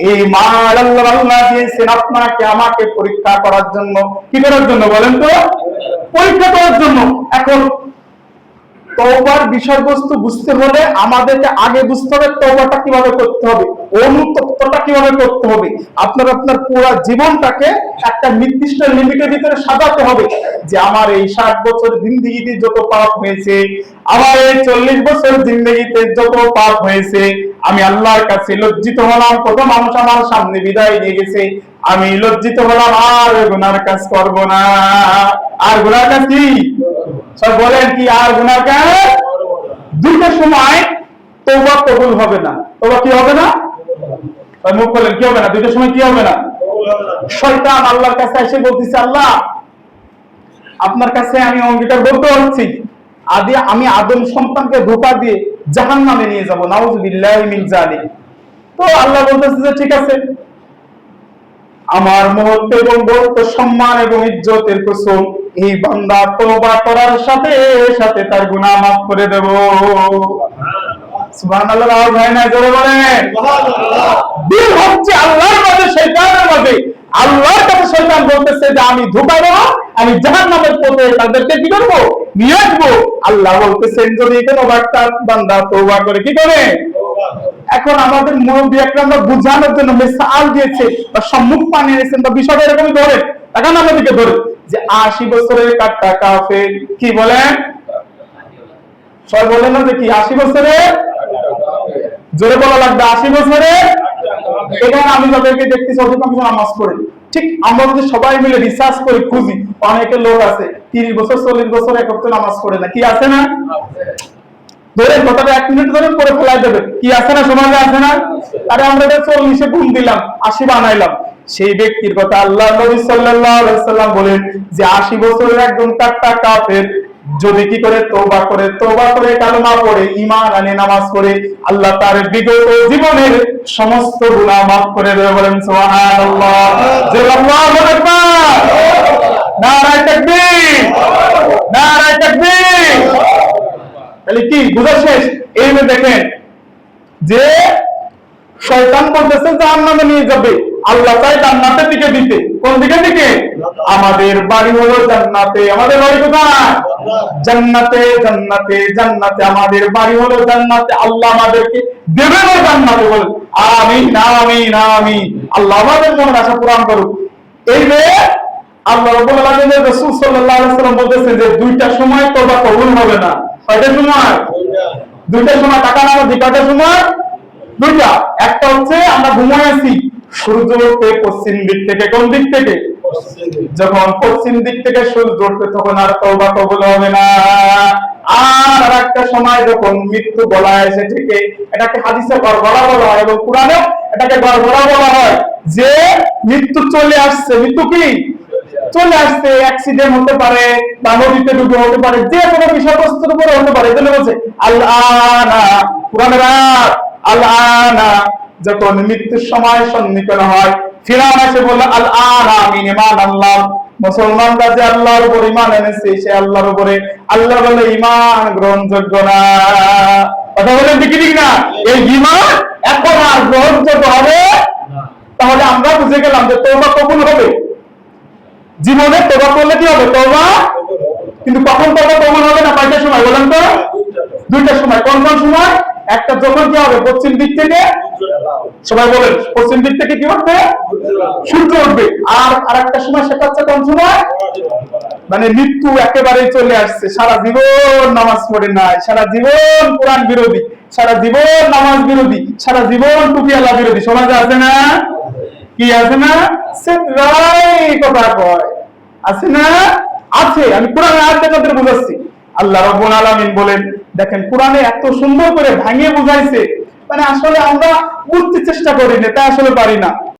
এই মাল দিয়েছেন আপনাকে, আমাকে পরীক্ষা করার জন্য। কি করার জন্য বলেন তো? পরীক্ষা করার জন্য। এখন তওবার বিষয়বস্তু বুঝতে হলে আমাদেরকে আগে বুঝতে হবে তওবাটা কীভাবে করতে হবে, অনুতপ্তটা কীভাবে করতে হবে। আপনার আপনার পুরো জীবনটাকে একটা নির্দিষ্ট লিমিটের ভিতরে সাজাতে হবে যে আমার এই ষাট বছর জিন্দগিতে যত পাপ হয়েছে, আমার এই চল্লিশ বছর জিন্দগিতে যত পাপ হয়েছে, আমি আল্লাহর কাছে লজ্জিত হলাম, কত মানুষ আমার সামনে বিদায় নিয়ে গেছে, আমি লজ্জিত হলাম, আর গুনার কাজ করব না। আর গুনার কাজ কি? সব বলেন কি, আর গুনার কাজ দুইটা সময় তওবা কবুল হবে না। তওবা কি হবে না? মুখ বলেন কি হবে না? দুইটা সময় কি হবে না? শয়তান আল্লাহর কাছে এসে বলতেছে, আল্লাহ, আপনার কাছে আমি অঙ্গীকার করতে পারছি। আদি, আমি আদম সন্তানকে ধোকা দিয়ে জাহান নামে নিয়ে যাব। নাউজুবিল্লাহি মিন জালিক তো আল্লাহ বলতেছে যে, ঠিক আছে আমার মুহূর্ত এবং বৌদ্ধ সম্মান এবং ইজ্জতের কুসুম, এই বান্দা তোবা করার সাথে সাথে তার গুনাহ মাফ করে দেব। আল্লাহর আল্লাহর বলতেছে যে, আমি ধোকা দেব আমি তাদেরকে কি নিয়ে আসব। আল্লাহ বলতেছেন, যদি কোনো বার্তা বান্দা করে কি করে? এখন আমাদের মুরব্বী একটা আমরা বুঝানোর জন্য মিসাল দিয়েছে বা সম্মুখ পানি এনেছেন বা বিষয়টা এরকমই ধরে। এখন আমাদেরকে ধরে। যে আশি বছরের কাটটা কাফে, কি বলেন সবাই বলেন না যে কি? আশি বছরে জোরে বলা লাগবে, আশি বছরে এখানে আমি যাদেরকে দেখতেছি, অধিকাংশ নামাজ ঠিক আমরা যদি সবাই মিলে রিসার্চ করে খুঁজি, অনেকে লোক আছে, তিরিশ বছর, চল্লিশ বছর এক হপ্তাহ নামাজ পড়ে না। কি আছে না? ধরে কথাটা এক মিনিট ধরে করে ফেলাই দেবে। কি আছে না সমাজে না? আরে আমরা চল্লিশে গুণ দিলাম, আশি বানাইলাম। সেই ব্যক্তির কথা আল্লাহ নবী সাল্লাম বলেন যে আশি বছরের একজন কাট্টা কাফের যদি কি করে তোবা করে তোবা করে কালমা পড়ে ইমান আনে, নামাজ পড়ে, আল্লাহ তার বিগত জীবনের সমস্ত গুনাহ মাফ করে দেবে বলেন, সুবহানাল্লাহ। যে আল্লাহু আকবার। নারায়ে তাকবীর। তাকবীর। তাহলে কি বুঝা শেষ? এই যে দেখেন, যে শয়তান বলতেছে জাহান্নামে নিয়ে যাবে, আল্লাহ চাই জান্নাতের দিকে দিতে। কোন দিকে দিকে? আমাদের বাড়ি হলো জান্নাতে। আমাদের বাড়ি কোথায়? জান্নাতে জান্নাতে জান্নাতে। আমাদের বাড়ি হলো জান্নাতে। আল্লাহ আমাদেরকে দেবে না জান্নাতে বল। আমিন আমিন আমিন। আল্লাহ আমাদের মনের আশা পূরণ করুক। এই যে আল্লাহ রাব্বুল আলামিনের রাসূল সাল্লাল্লাহু আলাইহি ওয়াসাল্লাম বলতেছেন যে দুইটা সময় তওবা কবুল হবে না। কয়টা সময়? দুইটা। সময় টাকা নামা দি কয়টা সময়? দুইটা। একটা হচ্ছে আমরা ঘুমায় আছি। সূর্য উঠবে পশ্চিম দিক থেকে কোন দিক থেকে? যখন পশ্চিম দিক থেকে সূর্য উঠবে তখন আর তওবা কবুল হবে না। আর একটা সময় যখন মৃত্যু বলা হয় সেটাকে এটাকে হাদিসে গড়গড়া বলা হয় এবং কোরআনে এটাকে গড়গড়া বলা হয় যে মৃত্যু চলে আসছে। মৃত্যু কি? চলে আসছে অ্যাক্সিডেন্ট হতে পারে বা নদীতে ডুবে হতে পারে যে কোনো বিষয়বস্তুর উপরে হতে পারে। এজন্য বলছে আল্লাহ কোরআনের আল্লাহ যখন মৃত্যুর সময় সন্নিকট হয় ফিরান এসে বলল আল্লাহ আমি ইমান আল্লাহ। মুসলমানরা যে আল্লাহর উপর ইমান এনেছে সে আল্লাহর উপরে আল্লাহ বলে ইমান গ্রহণযোগ্য না। কথা বলেন ঠিক ঠিক না? এই ইমান এখন আর গ্রহণযোগ্য হবে? তাহলে আমরা বুঝে গেলাম যে তোবা কবুল হবে। জীবনে তোবা করলে কি হবে? তোবা। কিন্তু কখন তোবা? কবুল হবে না কয়টার সময়? বলেন তো। দুইটার সময়। কোন কোন সময়? একটা যখন কি হবে? পশ্চিম দিক থেকে। সবাই বলেন, পশ্চিম দিক থেকে কি উঠবে? সূর্য উঠবে। আর আরেকটা সময় সেটা হচ্ছে কোন সময়? মানে মৃত্যু একেবারেই চলে আসছে। সারা জীবন নামাজ পড়ে নাই। সারা জীবন কোরআন বিরোধী। সারা জীবন নামাজ বিরোধী। সারা জীবন টুপিয়ালা বিরোধী। সমাজে আছে না? কি আছে না? সে কথা কয়। আছে না? আছে। আমি কোরআনের আয়াত থেকে বুঝাচ্ছি? আল্লাহ রাব্বুল আলামিন বলেন, দেখেন কোরআনে এত সুন্দর করে ভাঙিয়ে বুঝাইছে। মানে আসলে আমরা বুঝতে চেষ্টা করি না তা আসলে পারি না।